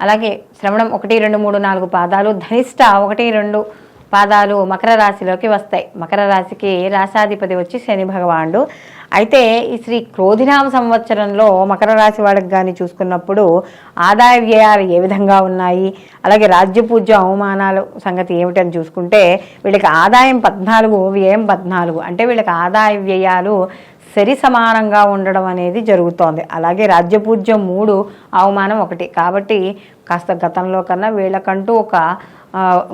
అలాగే శ్రవణం ఒకటి రెండు మూడు నాలుగు పాదాలు ధనిష్ట ఒకటి రెండు పాదాలు మకర రాశిలోకి వస్తాయి. మకర రాశికి రాశాధిపతి వచ్చి శని భగవానుడు. అయితే ఈ శ్రీ క్రోధినామ సంవత్సరంలో మకర రాశి వాళ్ళకి కానీ చూసుకున్నప్పుడు ఆదాయ వ్యయాలు ఏ విధంగా ఉన్నాయి? అలాగే రాజ్య పూజ అవమానాలు సంగతి ఏమిటని చూసుకుంటే వీళ్ళకి ఆదాయం పద్నాలుగు వ్యయం పద్నాలుగు. అంటే వీళ్ళకి ఆదాయ వ్యయాలు సరి సమానంగా ఉండడం అనేది జరుగుతోంది. అలాగే రాజ్యపూజ్యం మూడు అవమానం ఒకటి. కాబట్టి కాస్త గతంలో కన్నా వీళ్ళకంటూ ఒక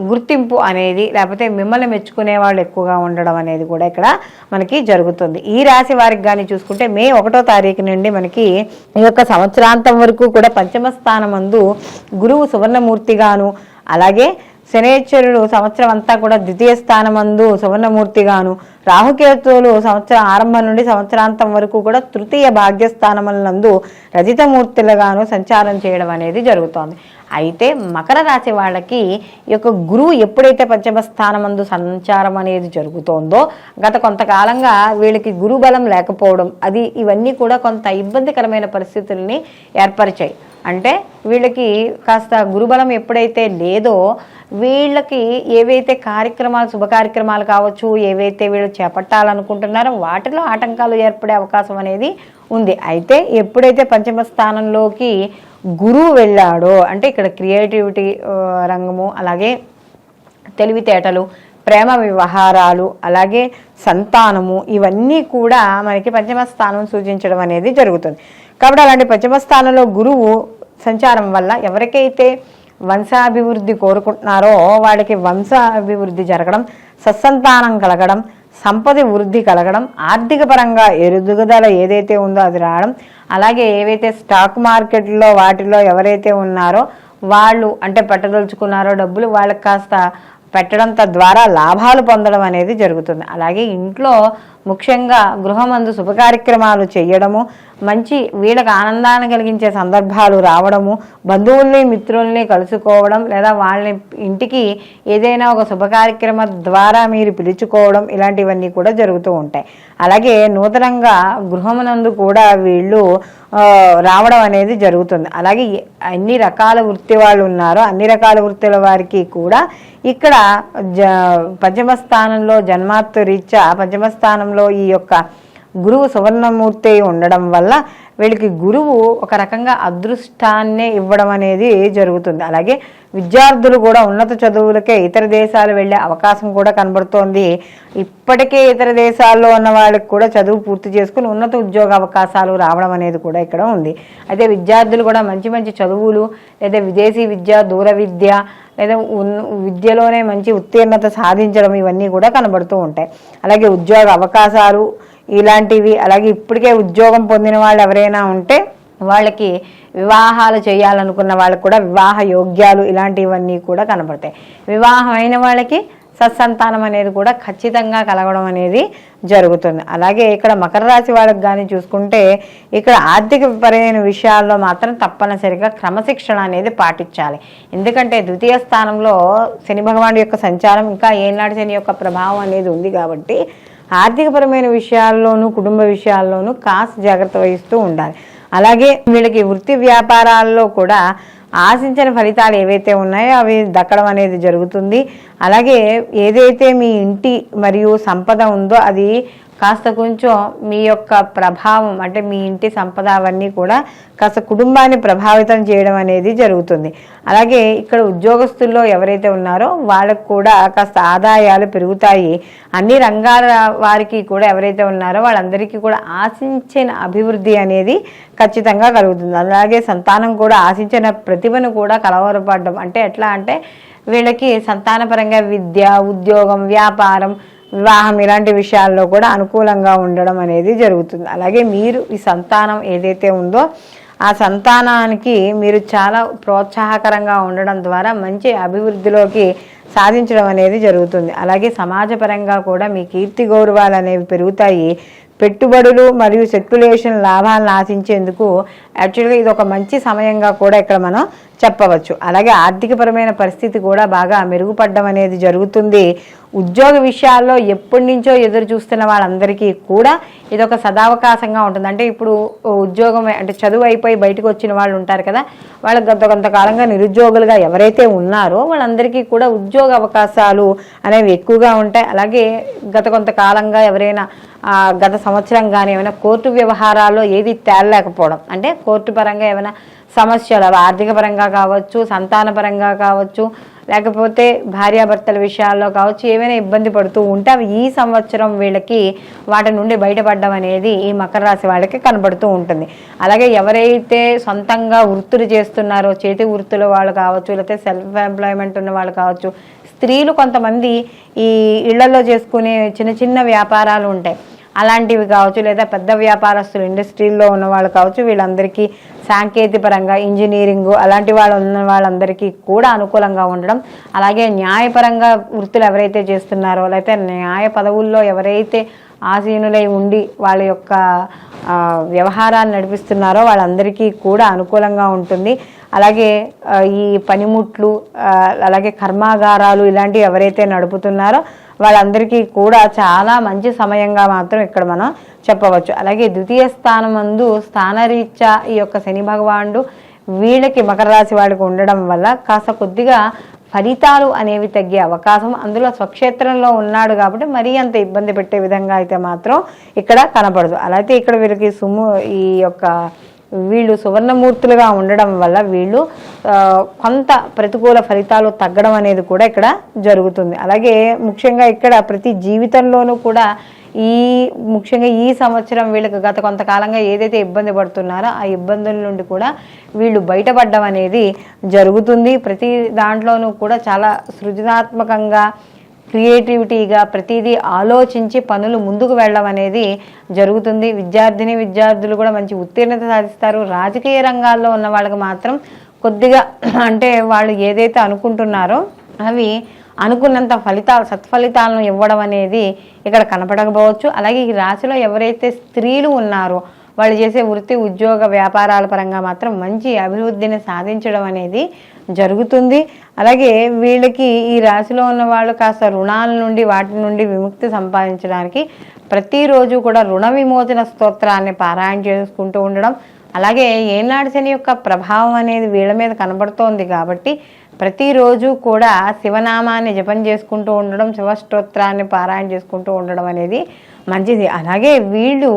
గుర్తింపు అనేది లేకపోతే మిమ్మల్ని మెచ్చుకునే వాళ్ళు ఎక్కువగా ఉండడం అనేది కూడా ఇక్కడ మనకి జరుగుతుంది. ఈ రాశి వారికి కానీ చూసుకుంటే మే ఒకటో తారీఖు నుండి మనకి ఈ యొక్క సంవత్సరాంతం వరకు కూడా పంచమ స్థానం గురువు సువర్ణమూర్తిగాను అలాగే శనేశ్వరుడు సంవత్సరం అంతా కూడా ద్వితీయ స్థానమందు సువర్ణమూర్తిగాను రాహుకేతువులు సంవత్సరం ఆరంభం నుండి సంవత్సరాంతం వరకు కూడా తృతీయ భాగ్యస్థానములందు రజితమూర్తులుగాను సంచారం చేయడం అనేది జరుగుతోంది. అయితే మకర రాశి వాళ్ళకి ఈ యొక్క గురువు ఎప్పుడైతే పంచమ స్థానమందు సంచారం అనేది జరుగుతోందో గత కొంతకాలంగా వీళ్ళకి గురుబలం లేకపోవడం అది ఇవన్నీ కూడా కొంత ఇబ్బందికరమైన పరిస్థితుల్ని ఏర్పరిచాయి. అంటే వీళ్ళకి కాస్త గురుబలం ఎప్పుడైతే లేదో వీళ్ళకి ఏవైతే కార్యక్రమాలు శుభ కార్యక్రమాలు కావచ్చు ఏవైతే వీళ్ళు చేపట్టాలనుకుంటున్నారో వాటిలో ఆటంకాలు ఏర్పడే అవకాశం అనేది ఉంది. అయితే ఎప్పుడైతే పంచమ స్థానంలోకి గురువు వెళ్ళాడో అంటే ఇక్కడ క్రియేటివిటీ రంగము అలాగే తెలివితేటలు ప్రేమ వ్యవహారాలు అలాగే సంతానము ఇవన్నీ కూడా మనకి పంచమ స్థానం సూచించడం అనేది జరుగుతుంది. కాబట్టి అలాంటి పంచమ స్థానంలో గురువు సంచారం వల్ల ఎవరికైతే వంశాభివృద్ధి కోరుకుంటున్నారో వాళ్ళకి వంశాభివృద్ధి జరగడం సత్సంతానం కలగడం సంపద వృద్ధి కలగడం ఆర్థిక పరంగా ఎదుగుదల ఏదైతే ఉందో అది రావడం అలాగే ఏవైతే స్టాక్ మార్కెట్లో వాటిలో ఎవరైతే ఉన్నారో వాళ్ళు అంటే పెట్టదలుచుకున్నారో డబ్బులు వాళ్ళకి కాస్త పెట్టడం తద్వారా లాభాలు పొందడం అనేది జరుగుతుంది. అలాగే ఇంట్లో ముఖ్యంగా గృహమందు శుభ కార్యక్రమాలు చేయడము మంచి వీళ్ళకి ఆనందాన్ని కలిగించే సందర్భాలు రావడము బంధువుల్ని మిత్రుల్ని కలుసుకోవడం లేదా వాళ్ళని ఇంటికి ఏదైనా ఒక శుభ కార్యక్రమం ద్వారా మీరు పిలుచుకోవడం ఇలాంటివన్నీ కూడా జరుగుతూ ఉంటాయి. అలాగే నూతనంగా గృహమునందు కూడా వీళ్ళు రావడం అనేది జరుగుతుంది. అలాగే అన్ని రకాల వృత్తి వాళ్ళు ఉన్నారో అన్ని రకాల వృత్తుల వారికి కూడా ఇక్కడ జ పంచమ స్థానంలో జన్మాత్తు రీత్యా పంచమ స్థానంలో ఈ యొక్క గురువు సువర్ణమూర్తి ఉండడం వల్ల వీళ్ళకి గురువు ఒక రకంగా అదృష్టాన్నే ఇవ్వడం అనేది జరుగుతుంది. అలాగే విద్యార్థులు కూడా ఉన్నత చదువులకే ఇతర దేశాలు వెళ్ళే అవకాశం కూడా కనబడుతోంది. ఇప్పటికే ఇతర దేశాల్లో ఉన్న వాళ్ళకి కూడా చదువు పూర్తి చేసుకుని ఉన్నత ఉద్యోగ అవకాశాలు రావడం అనేది కూడా ఇక్కడ ఉంది. అయితే విద్యార్థులు కూడా మంచి మంచి చదువులు లేదా విదేశీ విద్య దూర విద్య లేదా విద్యలోనే మంచి ఉత్తీర్ణత సాధించడం ఇవన్నీ కూడా కనబడుతూ ఉంటాయి. అలాగే ఉద్యోగ అవకాశాలు ఇలాంటివి అలాగే ఇప్పటికే ఉద్యోగం పొందిన వాళ్ళు ఎవరైనా ఉంటే వాళ్ళకి వివాహాలు చేయాలనుకున్న వాళ్ళకి కూడా వివాహ యోగ్యాలు ఇలాంటివన్నీ కూడా కనబడతాయి వివాహం అయిన వాళ్ళకి సత్సంతానం అనేది కూడా ఖచ్చితంగా కలగడం అనేది జరుగుతుంది. అలాగే ఇక్కడ మకర రాశి వాళ్ళకి కానీ చూసుకుంటే ఇక్కడ ఆర్థిక పరమైన విషయాల్లో మాత్రం తప్పనిసరిగా క్రమశిక్షణ అనేది పాటించాలి. ఎందుకంటే ద్వితీయ స్థానంలో శని భగవానుడి యొక్క సంచారం ఇంకా ఏనాడు శని యొక్క ప్రభావం అనేది ఉంది కాబట్టి ఆర్థికపరమైన విషయాల్లోనూ కుటుంబ విషయాల్లోనూ కాస్త జాగ్రత్త వహిస్తూ ఉండాలి. అలాగే వీళ్ళకి వృత్తి వ్యాపారాల్లో కూడా ఆశించిన ఫలితాలు ఏవైతే ఉన్నాయో అవి దక్కడం అనేది జరుగుతుంది. అలాగే ఏదైతే మీ ఇంటి మరియు సంపద ఉందో అది కాస్త కొంచెం మీ యొక్క ప్రభావం అంటే మీ ఇంటి సంపద అవన్నీ కూడా కాస్త కుటుంబాన్ని ప్రభావితం చేయడం అనేది జరుగుతుంది. అలాగే ఇక్కడ ఉద్యోగస్తుల్లో ఎవరైతే ఉన్నారో వాళ్ళకు కూడా కాస్త ఆదాయాలు పెరుగుతాయి. అన్ని రంగాల వారికి కూడా ఎవరైతే ఉన్నారో వాళ్ళందరికీ కూడా ఆశించిన అభివృద్ధి అనేది ఖచ్చితంగా కలుగుతుంది. అలాగే సంతానం కూడా ఆశించిన ప్రతిభను కూడా కలవరపడడం. అంటే ఎట్లా అంటే వీళ్ళకి సంతానపరంగా విద్య ఉద్యోగం వ్యాపారం వివాహం ఇలాంటి విషయాల్లో కూడా అనుకూలంగా ఉండడం అనేది జరుగుతుంది. అలాగే మీరు ఈ సంతానం ఏదైతే ఉందో ఆ సంతానానికి మీరు చాలా ప్రోత్సాహకరంగా ఉండడం ద్వారా మంచి అభివృద్ధిలోకి సాధించడం అనేది జరుగుతుంది. అలాగే సమాజపరంగా కూడా మీ కీర్తి గౌరవాలు అనేవి పెరుగుతాయి. పెట్టుబడులు మరియు సెక్యులేషన్ లాభాలను ఆశించేందుకు యాక్చువల్గా ఇది ఒక మంచి సమయంగా కూడా ఇక్కడ మనం చెప్పవచ్చు. అలాగే ఆర్థికపరమైన పరిస్థితి కూడా బాగా మెరుగుపడడం అనేది జరుగుతుంది. ఉద్యోగ విషయాల్లో ఎప్పటి నుంచో ఎదురు చూస్తున్న వాళ్ళందరికీ కూడా ఇదొక సదావకాశంగా ఉంటుంది. అంటే ఇప్పుడు ఉద్యోగం అంటే చదువు అయిపోయి బయటకు వచ్చిన వాళ్ళు ఉంటారు కదా వాళ్ళకి గత కొంతకాలంగా నిరుద్యోగులుగా ఎవరైతే ఉన్నారో వాళ్ళందరికీ కూడా ఉద్యోగ అవకాశాలు అనేవి ఎక్కువగా ఉంటాయి. అలాగే గత కొంతకాలంగా ఎవరైనా గత సంవత్సరం కానీ ఏమైనా కోర్టు వ్యవహారాల్లో ఏది తేలలేకపోవడం. అంటే కోర్టు పరంగా ఏమైనా సమస్యలు అవి ఆర్థిక పరంగా కావచ్చు సంతాన పరంగా కావచ్చు లేకపోతే భార్యాభర్తల విషయాల్లో కావచ్చు ఏమైనా ఇబ్బంది పడుతూ ఉంటే అవి ఈ సంవత్సరం వీళ్ళకి వాటి నుండి బయటపడడం అనేది ఈ మకర రాశి వాళ్ళకి కనబడుతూ ఉంటుంది. అలాగే ఎవరైతే సొంతంగా వృత్తులు చేస్తున్నారో చేతి వృత్తుల వాళ్ళు కావచ్చు లేకపోతే సెల్ఫ్ ఎంప్లాయ్మెంట్ ఉన్న వాళ్ళు కావచ్చు స్త్రీలు కొంతమంది ఈ ఇళ్ళలో చేసుకునే చిన్న చిన్న వ్యాపారాలు ఉంటాయి. అలాంటివి కావచ్చు లేదా పెద్ద వ్యాపారస్తులు ఇండస్ట్రీల్లో ఉన్న వాళ్ళు కావచ్చు వీళ్ళందరికీ సాంకేతిక పరంగా ఇంజనీరింగ్ అలాంటి వాళ్ళు ఉన్న వాళ్ళందరికీ కూడా అనుకూలంగా ఉండడం అలాగే న్యాయపరంగా వృత్తులు ఎవరైతే చేస్తున్నారో లేకపోతే న్యాయ పదవుల్లో ఎవరైతే ఆసీనులై ఉండి వాళ్ళ యొక్క వ్యవహారాన్ని వ్యవహారాలు నడిపిస్తున్నారో వాళ్ళందరికీ కూడా అనుకూలంగా ఉంటుంది. అలాగే ఈ పనిముట్లు అలాగే కర్మాగారాలు ఇలాంటివి ఎవరైతే నడుపుతున్నారో వాళ్ళందరికీ కూడా చాలా మంచి సమయంగా మాత్రం ఇక్కడ మనం చెప్పవచ్చు. అలాగే ద్వితీయ స్థానం అందు స్థానరీత్యా ఈ యొక్క శని భగవానుడు వీళ్ళకి మకర రాశి వాళ్ళకి ఉండడం వల్ల కాస్త కొద్దిగా ఫలితాలు అనేవి తగ్గే అవకాశం అందులో స్వక్షేత్రంలో ఉన్నాడు కాబట్టి మరీ అంత ఇబ్బంది పెట్టే విధంగా అయితే మాత్రం ఇక్కడ కనపడదు. అలా అయితే ఇక్కడ వీళ్ళకి సుము ఈ యొక్క వీళ్ళు సువర్ణమూర్తులుగా ఉండడం వల్ల వీళ్ళు కొంత ప్రతికూల ఫలితాలు తగ్గడం అనేది కూడా ఇక్కడ జరుగుతుంది. అలాగే ముఖ్యంగా ఇక్కడ ప్రతి జీవితంలోనూ కూడా ఈ ముఖ్యంగా ఈ సంవత్సరం వీళ్ళకి గత కొంతకాలంగా ఏదైతే ఇబ్బంది పడుతున్నారో ఆ ఇబ్బందుల నుండి కూడా వీళ్ళు బయటపడడం అనేది జరుగుతుంది. ప్రతి దాంట్లోనూ కూడా చాలా సృజనాత్మకంగా క్రియేటివిటీగా ప్రతిదీ ఆలోచించి పనులు ముందుకు వెళ్ళడం అనేది జరుగుతుంది. విద్యార్థిని విద్యార్థులు కూడా మంచి ఉత్తీర్ణత సాధిస్తారు. రాజకీయ రంగాల్లో ఉన్న వాళ్ళకి మాత్రం కొద్దిగా అంటే వాళ్ళు ఏదైతే అనుకుంటున్నారో అవి అనుకున్నంత ఫలితాలు సత్ఫలితాలను ఇవ్వడం అనేది ఇక్కడ కనపడకపోవచ్చు. అలాగే ఈ రాశిలో ఎవరైతే స్త్రీలు ఉన్నారో వాళ్ళు చేసే వృత్తి ఉద్యోగ వ్యాపారాల పరంగా మాత్రం మంచి అభివృద్ధిని సాధించడం అనేది జరుగుతుంది. అలాగే వీళ్ళకి ఈ రాశిలో ఉన్న వాళ్ళు కాస్త రుణాల నుండి వాటి నుండి విముక్తి సంపాదించడానికి ప్రతిరోజు కూడా రుణ విమోచన స్తోత్రాన్ని పారాయణ చేసుకుంటూ ఉండడం. అలాగే ఏనాడు శని యొక్క ప్రభావం అనేది వీళ్ళ మీద కనబడుతోంది కాబట్టి ప్రతిరోజు కూడా శివనామాన్ని జపం చేసుకుంటూ ఉండడం శివస్తోత్రాన్ని పారాయణ చేసుకుంటూ ఉండడం అనేది మంచిది. అలాగే వీళ్ళు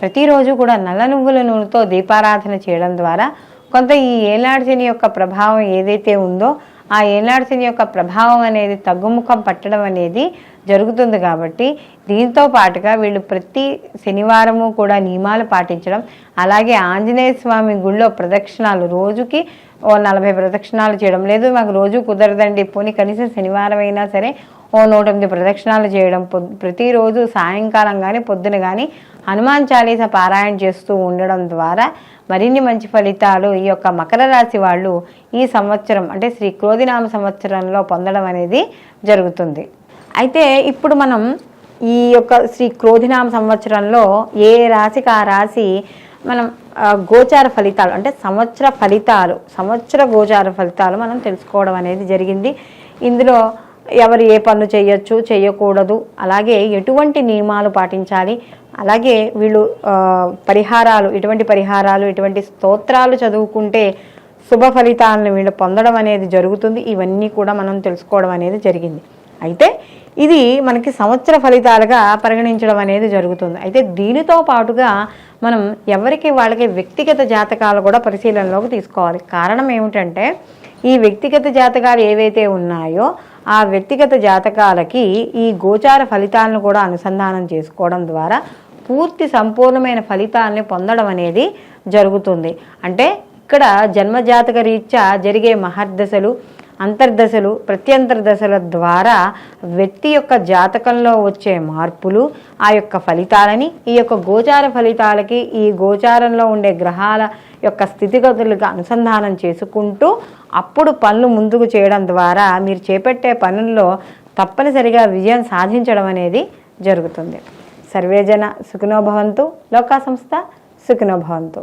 ప్రతిరోజు కూడా నల్ల నువ్వుల నూనెతో దీపారాధన చేయడం ద్వారా కొంత ఈ ఏనాడు శని యొక్క ప్రభావం ఏదైతే ఉందో ఆ ఏనాడు శని యొక్క ప్రభావం అనేది తగ్గుముఖం పట్టడం అనేది జరుగుతుంది కాబట్టి దీంతో పాటుగా వీళ్ళు ప్రతి శనివారము కూడా నియమాలు పాటించడం అలాగే ఆంజనేయ స్వామి గుళ్ళో ప్రదక్షిణాలు రోజుకి ఓ నలభై ప్రదక్షిణాలు చేయడం లేదు మాకు రోజు కుదరదండి. పోనీ కనీసం శనివారం అయినా సరే ఓ నూట ఎనిమిది ప్రదక్షిణాలు చేయడం. ప్రతిరోజు సాయంకాలం కానీ పొద్దున కానీ హనుమాన్ చాలీస పారాయణ చేస్తూ ఉండడం ద్వారా మరిన్ని మంచి ఫలితాలు ఈ యొక్క మకర రాశి వాళ్ళు ఈ సంవత్సరం అంటే శ్రీ క్రోధినామ సంవత్సరంలో పొందడం అనేది జరుగుతుంది. అయితే ఇప్పుడు మనం ఈ యొక్క శ్రీ క్రోధినామ సంవత్సరంలో ఏ రాశికి ఆ రాశి మనం గోచార ఫలితాలు అంటే సంవత్సర ఫలితాలు సంవత్సర గోచార ఫలితాలు మనం తెలుసుకోవడం అనేది జరిగింది. ఇందులో ఎవరు ఏ పనులు చేయొచ్చు చేయకూడదు అలాగే ఎటువంటి నియమాలు పాటించాలి అలాగే వీళ్ళు పరిహారాలు ఎటువంటి పరిహారాలు ఎటువంటి స్తోత్రాలు చదువుకుంటే శుభ ఫలితాలను వీళ్ళు పొందడం అనేది జరుగుతుంది. ఇవన్నీ కూడా మనం తెలుసుకోవడం అనేది జరిగింది. అయితే ఇది మనకి సంవత్సర ఫలితాలుగా పరిగణించడం అనేది జరుగుతుంది. అయితే దీనితో పాటుగా మనం ఎవరికి వాళ్ళకి వ్యక్తిగత జాతకాలు కూడా పరిశీలనలోకి తీసుకోవాలి. కారణం ఏమిటంటే ఈ వ్యక్తిగత జాతకాలు ఏవైతే ఉన్నాయో ఆ వ్యక్తిగత జాతకాలకి ఈ గోచార ఫలితాలను కూడా అనుసంధానం చేసుకోవడం ద్వారా పూర్తి సంపూర్ణమైన ఫలితాలని పొందడం అనేది జరుగుతుంది. అంటే ఇక్కడ జన్మజాతక రీత్యా జరిగే మహర్దశలు అంతర్దశలు ప్రత్యంతర్దశల ద్వారా వ్యక్తి యొక్క జాతకంలో వచ్చే మార్పులు ఆ యొక్క ఫలితాలని ఈ యొక్క గోచార ఫలితాలకి ఈ గోచారంలో ఉండే గ్రహాల యొక్క స్థితిగతులకు అనుసంధానం చేసుకుంటూ అప్పుడు పనులు ముందుకు చేయడం ద్వారా మీరు చేపట్టే పనుల్లో తప్పనిసరిగా విజయం సాధించడం అనేది జరుగుతుంది. సర్వేజన సుఖినోభవంతు లోకా సంస్థ సుఖినోభవంతు